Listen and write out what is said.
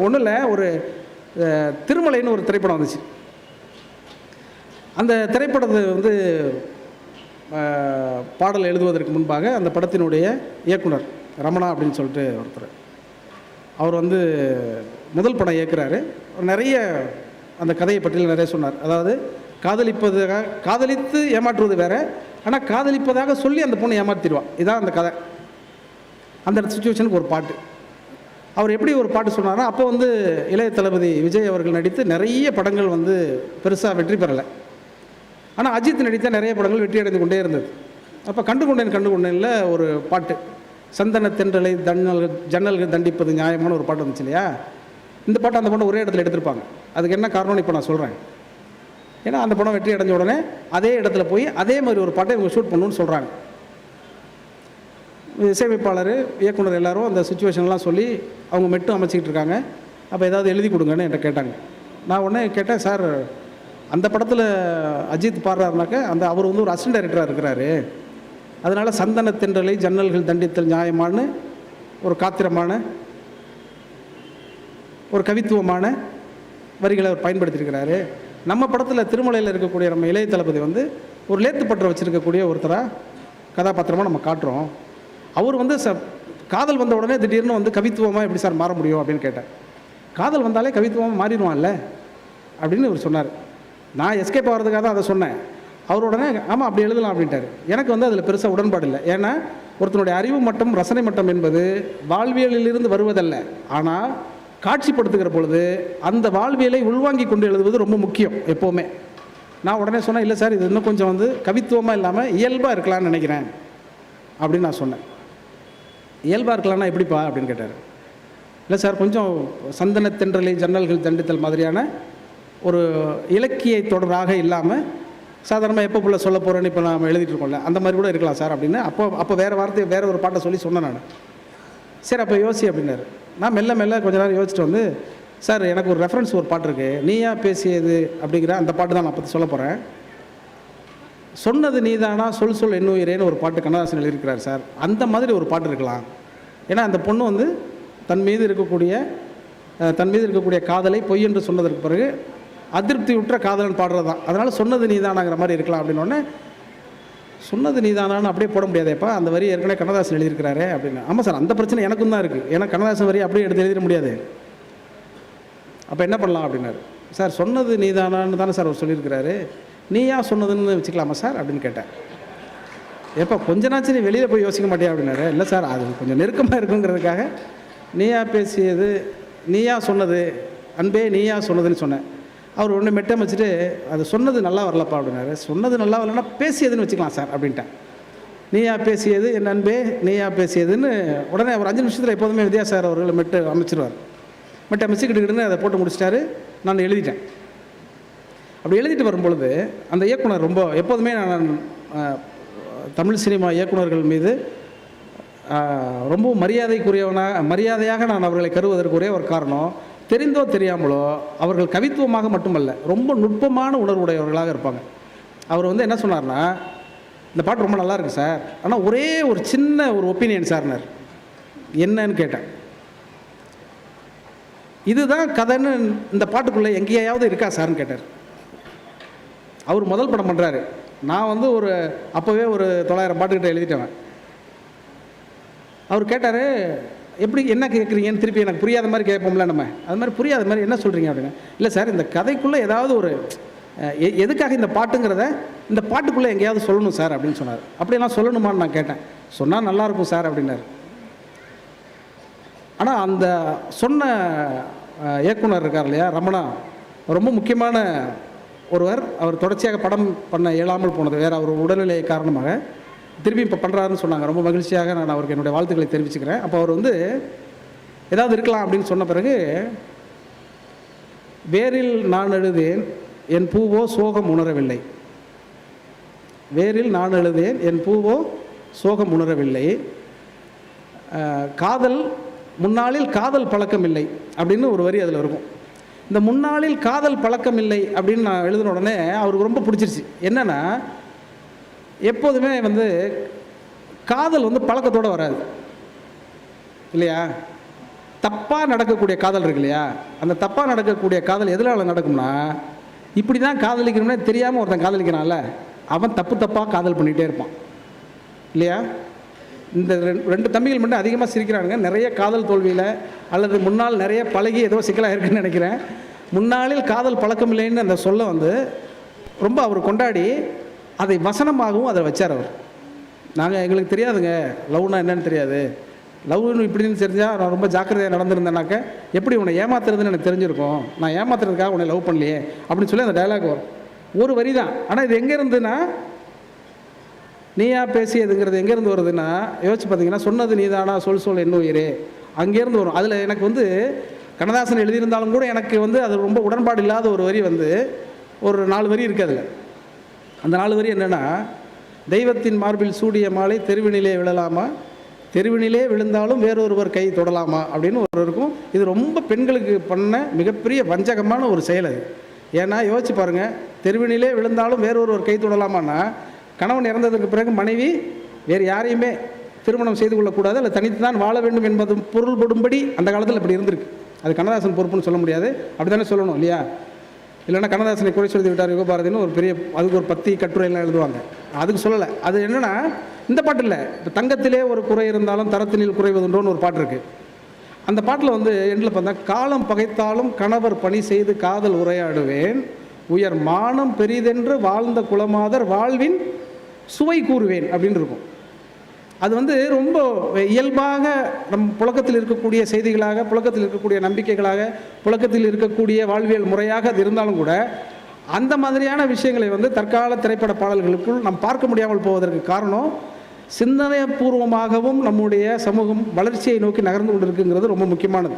ஒன்றில் ஒரு திருமலைன்னு ஒரு திரைப்படம் வந்துச்சு. அந்த திரைப்படத்தை வந்து பாடல் எழுதுவதற்கு முன்பாக அந்த படத்தினுடைய இயக்குனர் ரமணா அப்படின்னு சொல்லிட்டு ஒருத்தர். அவர் வந்து முதல் படம் இயக்குறாரு. நிறைய அந்த கதையை பற்றியில் நிறைய சொன்னார். அதாவது காதலிப்பதாக காதலித்து ஏமாற்றுவது வேற ஆனால் காதலிப்பதாக சொல்லி அந்த பொண்ணை ஏமாற்றிடுவான் இதான் அந்த கதை. அந்த சுச்சுவேஷனுக்கு ஒரு பாட்டு. அவர் எப்படி ஒரு பாட்டு சொன்னாரோ அப்போ வந்து இளைய தளபதி விஜய் அவர்கள் நடித்து நிறைய படங்கள் வந்து பெருசாக வெற்றி பெறலை. ஆனால் அஜித் நடித்த நிறைய படங்கள் வெற்றி அடைந்து கொண்டே இருந்தது. அப்போ கண்டு கொண்டேன் கண்டு கொண்டேனில் ஒரு பாட்டு. சந்தன தென்றலை தன்னல்கள் ஜன்னல்கள் தண்டிப்பது நியாயமான ஒரு பாட்டு வந்துச்சு இல்லையா? இந்த பாட்டு அந்த படம் ஒரே இடத்துல எடுத்திருப்பாங்க. அதுக்கு என்ன காரணம்னு இப்போ நான் சொல்கிறேன் ஏன்னா அந்த படம் வெற்றி அடைஞ்ச உடனே அதே இடத்துல போய் அதே மாதிரி ஒரு பாட்டை இவங்க ஷூட் பண்ணணும்னு சொல்கிறாங்க இசையமைப்பாளர் இயக்குனர் எல்லாரும் அந்த சுச்சுவேஷன்லாம் சொல்லி அவங்க மெட்டும் அமைச்சிக்கிட்டு இருக்காங்க. அப்போ ஏதாவது எழுதி கொடுங்கன்னு என்கிட்ட கேட்டாங்க. நான் உடனே கேட்டேன் சார் அந்த படத்தில் அஜித் பாடுறாருனாக்க அந்த அவர் வந்து ஒரு அசிஸ்டன்ட் டைரக்டராக இருக்கிறாரு. அதனால் சந்தன தென்றலை ஜன்னல்கள் தண்டித்தல் நியாயமான ஒரு காத்திரமான ஒரு கவித்துவமான வரிகளை அவர் பயன்படுத்தியிருக்கிறாரு. நம்ம படத்தில் திருமலையில் இருக்கக்கூடிய நம்ம இளைய தளபதி வந்து ஒரு லேத்து பற்ற வச்சுருக்கக்கூடிய ஒருத்தராக கதாபாத்திரமாக நம்ம காட்டுறோம். அவர் வந்து ச காதல் வந்த உடனே திடீர்னு வந்து கவித்துவமாக எப்படி சார் மாற முடியும் அப்படின்னு கேட்டேன் காதல் வந்தாலே கவித்துவமாக மாறிடுவான்ல? அப்படின்னு இவர் சொன்னார். நான் எஸ்கேப் ஆகிறதுக்காக தான் அதை சொன்னேன். அவர் உடனே ஆமாம் அப்படி எழுதலாம் அப்படின்ட்டார். எனக்கு வந்து அதில் பெருசாக உடன்பாடு இல்லை. ஏன்னா ஒருத்தனுடைய அறிவு மட்டம் ரசனை மட்டம் என்பது வாழ்வியலிலிருந்து வருவதல்ல. ஆனால் காட்சிப்படுத்துகிற பொழுது அந்த வாழ்வியலை உள்வாங்கி கொண்டு எழுதுவது ரொம்ப முக்கியம் எப்போவுமே. நான் உடனே சொன்னேன் இல்லை சார் இது இன்னும் கொஞ்சம் வந்து கவித்துவமாக இல்லாமல் இயல்பாக இருக்கலாம்னு நினைக்கிறேன். அப்படின்னு நான் சொன்னேன். இயல்பாக இருக்கலாம்னா எப்படிப்பா அப்படின்னு கேட்டார். இல்லை சார் கொஞ்சம் சந்தனத்தென்றலை ஜன்னல்கள் தண்டித்தல் மாதிரியான ஒரு இலக்கிய தொடராக இல்லாமல் சாதாரணமாக எப்போ புள்ள சொல்ல போகிறேன்னு இப்போ நாம் எழுதிட்டு இருக்கோம்ல அந்த மாதிரி கூட இருக்கலாம் சார் அப்படின்னு. அப்போ அப்போ வேறு வார்த்தையை வேறு ஒரு பாட்டை சொல்லி சொன்னேன் நான். சரி அப்போ யோசி அப்படின்னாரு. நான் மெல்ல மெல்ல கொஞ்ச நேரம் யோசிச்சுட்டு வந்து சார் எனக்கு ஒரு ரெஃபரன்ஸ் ஒரு பாட்டு இருக்குது நீயா பேசியது? அப்படிங்கிற அந்த பாட்டு தான் நான் பற்றி சொல்ல போகிறேன் சொன்னது நீதானா? சொல் சொல் என்னுயிரேன்னு ஒரு பாட்டு கண்ணதாசன் எழுதியிருக்கிறார் சார். அந்த மாதிரி ஒரு பாட்டு இருக்கலாம். ஏன்னா அந்த பொண்ணு வந்து தன் மீது இருக்கக்கூடிய தன் மீது இருக்கக்கூடிய காதலை பொய் என்று சொன்னதற்கு பிறகு அதிருப்தி உற்ற காதலன் பாடுறது தான். அதனால் சொன்னது நீதானாங்கிற மாதிரி இருக்கலாம் அப்படின்னோடனே சொன்னது நீதானான்னு அப்படியே போட முடியாதேப்பா அந்த வரி ஏற்கனவே கண்ணதாசன் எழுதியிருக்கிறாரே அப்படின்னு. ஆமாம் சார் அந்த பிரச்சனை எனக்கும் தான் இருக்குது ஏன்னா கண்ணதாசன் வரி அப்படியே எடுத்து எழுதிட முடியாது. அப்போ என்ன பண்ணலாம் அப்படின்னாரு. சார் சொன்னது நீதானான்னு தானே சார் அவர் சொல்லியிருக்கிறாரு. நீயா சொன்னதுன்னு வச்சுக்கலாமா சார் அப்படின்னு கேட்டேன். எப்போ கொஞ்ச நாச்சு நீ வெளியில் போய் யோசிக்க மாட்டியா அப்படின்னாரு. இல்லை சார் அது கொஞ்சம் நெருக்கமாக இருக்குங்கிறதுக்காக நீயா பேசியது நீயா சொன்னது அன்பே நீயா சொன்னதுன்னு சொன்னேன். அவர் ஒன்று மெட்டம் வச்சுட்டு அது சொன்னது நல்லா வரலப்பா அப்படின்னாரு. சொன்னது நல்லா வரலன்னா பேசியதுன்னு வச்சுக்கலாம் சார் அப்படின்ட்டேன் நீயா பேசியது என் அன்பே நீயா பேசியதுன்னு உடனே ஒரு அஞ்சு நிமிஷத்தில் எப்போதுமே வித்யா சார் அவர்கள் மெட்டு அமைச்சிருவார். மெட்டு அமைச்சுக்கிட்டுக்கிட்டுன்னு அதை போட்டு முடிச்சிட்டாரு. நான் எழுதிட்டேன். அப்படி எழுதிட்டு வரும்பொழுது அந்த இயக்குனர் ரொம்ப எப்போதுமே நான் தமிழ் சினிமா இயக்குனர்கள் மீது ரொம்பவும் ரொம்ப மரியாதைக்குரியவனாக மரியாதையாக நான் அவர்களை கருவதற்கு ஒரு காரணம் தெரிந்தோ தெரியாமலோ அவர்கள் கவித்துவமாக மட்டுமல்ல ரொம்ப நுட்பமான உணர்வுடையவர்களாக இருப்பாங்க. அவர் வந்து என்ன சொன்னார்னா இந்த பாட்டு ரொம்ப நல்லா இருக்கு சார். ஆனால் ஒரே ஒரு சின்ன ஒரு ஒப்பீனியன் சார்னார் என்னன்னு கேட்டேன். இதுதான் கதைன்னு இந்த பாட்டுக்குள்ளே எங்கேயாவது இருக்கா சார்னு கேட்டார். அவர் முதல் படம் பண்ணுறாரு நான் வந்து ஒரு அப்போவே ஒரு தொள்ளாயிரம் பாட்டுக்கிட்ட எழுதிட்டேன் அவர் கேட்டார் எப்படி என்ன கேட்குறீங்கன்னு திருப்பி எனக்கு புரியாத மாதிரி கேட்போம்ல நம்ம. அது மாதிரி புரியாத மாதிரி என்ன சொல்கிறீங்க அப்படின்னு. இல்லை சார் இந்த கதைக்குள்ளே ஏதாவது ஒரு எ- எதுக்காக இந்த பாட்டுங்கிறத இந்த பாட்டுக்குள்ளே எங்கேயாவது சொல்லணும் சார் அப்படின்னு சொன்னார். அப்படியெல்லாம் சொல்லணுமான்னு நான் கேட்டேன். சொன்னால் நல்லாயிருக்கும் சார் அப்படின்னாரு. ஆனால் அந்த சொன்ன இயக்குனர் இருக்கார் இல்லையா ரமணா ரொம்ப முக்கியமான ஒருவர் அவர் தொடர்ச்சியாக படம் பண்ண இயலாமல் போனது வேறு அவர் உடல்நிலை காரணமாக திரும்பி இப்போ பண்ணுறாருன்னு சொன்னாங்க. ரொம்ப மகிழ்ச்சியாக நான் அவருக்கு என்னுடைய வாழ்த்துக்களை தெரிவிச்சுக்கிறேன். அப்போ அவர் வந்து ஏதாவது இருக்கலாம் அப்படின்னு சொன்ன பிறகு வேரில் நான் எழுதேன் என் பூவோ சோகம் உணரவில்லை. வேரில் நான் எழுதேன் என் பூவோ சோகம் உணரவில்லை. காதல் முன்னாளில் காதல் பழக்கம் இல்லை. அப்படின்னு ஒரு வரி அதில் இருக்கும். இந்த முன்னாளில் காதல் பழக்கம் இல்லை அப்படின்னு நான் எழுதின உடனே அவருக்கு ரொம்ப பிடிச்சிருச்சு. என்னென்னா எப்போதுமே வந்து காதல் வந்து பழக்கத்தோடு வராது. இல்லையா? தப்பாக நடக்கக்கூடிய காதல் இருக்கு இல்லையா? அந்த தப்பாக நடக்கக்கூடிய காதல் எதனால் நடக்கும்னா இப்படி தான் காதலிக்கணும்னே தெரியாமல் ஒருத்தன் காதலிக்கிறான்ல அவன் தப்பு தப்பாக காதல் பண்ணிகிட்டே இருப்பான். இல்லையா? இந்த ரெண்டு ரெண்டு தம்பிகள் மட்டும் அதிகமாக சிரிக்கிறாங்க நிறைய காதல் தோல்வியில் அல்லது முன்னால் நிறைய பழகி ஏதோ சிக்கலாக இருக்குன்னு நினைக்கிறேன். முன்னாளில் காதல் பழக்கம் இல்லைன்னு அந்த சொல்ல வந்து ரொம்ப அவர் கொண்டாடி அதை வசனமாகவும் அதை வச்சார் அவர். நாங்கள் எங்களுக்கு தெரியாதுங்க. லவ்னா என்னன்னு தெரியாது. லவ்னு இப்படின்னு தெரிஞ்சால் நான் ரொம்ப ஜாக்கிரதையாக நடந்திருந்தேனாக்க எப்படி உன்னை ஏமாத்துறதுன்னு எனக்கு தெரிஞ்சிருக்கும். நான் ஏமாத்துறதுக்காக உன்னை லவ் பண்ணலையே அப்படின்னு சொல்லி அந்த டயலாக் வரும். ஒரு வரி தான் ஆனால் இது எங்கே இருந்துன்னா நீயா பேசியதுங்கிறது எங்கேருந்து வருதுன்னா யோசிச்சு பார்த்தீங்கன்னா சொன்னது நீதானா சொல் சொல் என்ன உயிரே. அங்கேருந்து வரும். அதில் எனக்கு வந்து கண்ணதாசன் எழுதியிருந்தாலும் கூட எனக்கு வந்து அது ரொம்ப உடன்பாடு இல்லாத ஒரு வரி வந்து ஒரு நாலு வரி இருக்குது அதில். அந்த நாலு வரி என்னென்னா தெய்வத்தின் மார்பில் சூடிய மாலை தெருவினிலே விழலாமா? தெருவினிலே விழுந்தாலும் வேறொருவர் கை தொடலாமா? அப்படின்னு ஒரு இருக்கும். இது ரொம்ப பெண்களுக்கு பண்ண மிகப்பெரிய வஞ்சகமான ஒரு செயல் அது. ஏன்னா யோசிச்சு பாருங்கள் தெருவினிலே விழுந்தாலும் வேறொருவர் கை தொடலாமான்னா கணவன் இறந்ததற்கு பிறகு மனைவி வேறு யாரையுமே திருமணம் செய்து கொள்ளக்கூடாது அல்ல தனித்து தான் வாழ வேண்டும் என்பது பொருள்படும்படி அந்த காலத்தில் இப்படி இருந்திருக்கு. அது கண்ணதாசன் பொறுப்புன்னு சொல்ல முடியாது. அப்படி தானே சொல்லணும் இல்லையா? இல்லைன்னா கண்ணதாசனை குறை சொல்லி விட்டார் யுகபாரதின்னு ஒரு பெரிய அதுக்கு ஒரு பத்தி கட்டுரையெல்லாம் எழுதுவாங்க. அதுக்கு சொல்லலை. அது என்னென்னா இந்த பாட்டு இல்லை. இப்போ தங்கத்திலே ஒரு குறை இருந்தாலும் தரத்தினில் குறைவதுன்றோன்னு ஒரு பாட்டு இருக்குது அந்த பாட்டில் வந்து எண்டில் பார்த்தா காலம் பகைத்தாலும் கணவர் பணி செய்து காதல் உரையாடுவேன். உயர் மானம் பெரிதென்று வாழ்ந்த குலமாதர் வாழ்வின் சுவை கூறுவேன் அப்படின்னு இருக்கும். அது வந்து ரொம்ப இயல்பாக நம் புழக்கத்தில் இருக்கக்கூடிய செய்திகளாக புழக்கத்தில் இருக்கக்கூடிய நம்பிக்கைகளாக புழக்கத்தில் இருக்கக்கூடிய வாழ்வியல் முறையாக அது இருந்தாலும் கூட அந்த மாதிரியான விஷயங்களை வந்து தற்கால திரைப்பட பாடல்களுக்குள் நாம் பார்க்க முடியாமல் போவதற்கு காரணம் சிந்தனைபூர்வமாகவும் நம்முடைய சமூகம் வளர்ச்சியை நோக்கி நகர்ந்து கொண்டிருக்குங்கிறது ரொம்ப முக்கியமானது.